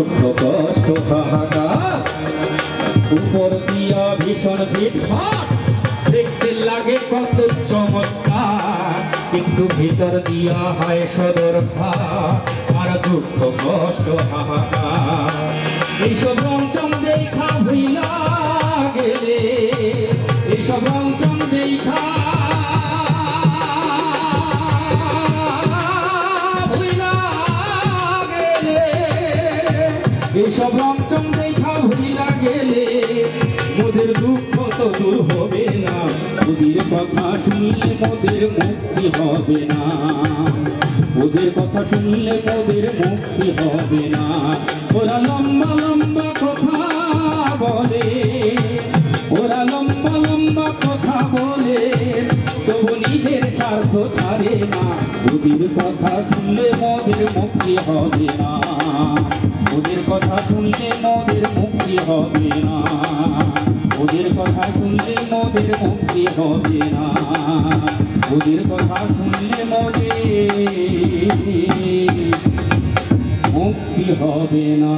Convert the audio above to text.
দুঃখ কষ্ট হাহাকার উপর দিয়া ভীষণ ফিটফাট দেখতে লাগে কত চমৎকার। কিন্তু ভিতর দিয়া হয় সদর আর দুঃখ কষ্ট হাহাকার এইসব রংচম এইসব রংচম দেখা ভুইলা গেলে মোদের দুঃখ তো দূর হবে না। ওদের কথা শুনলে মোদের মুক্তি হবে না। ওদের কথা শুনলে মোদের মুক্তি হবে না। ওরা লম্বা লম্বা কথা বলে, ওরা লম্বা লম্বা কথা বলে, তবু নিজের স্বার্থ ছাড়ে না। ওদের কথা শুনলে মোদের মুক্তি হবে না। শুনলে মোদের মুক্তি হবে না। ওদের কথা শুনলে মোদের মুক্তি হবে না। ওদের কথা শুনলে মোদের মুক্তি হবে না।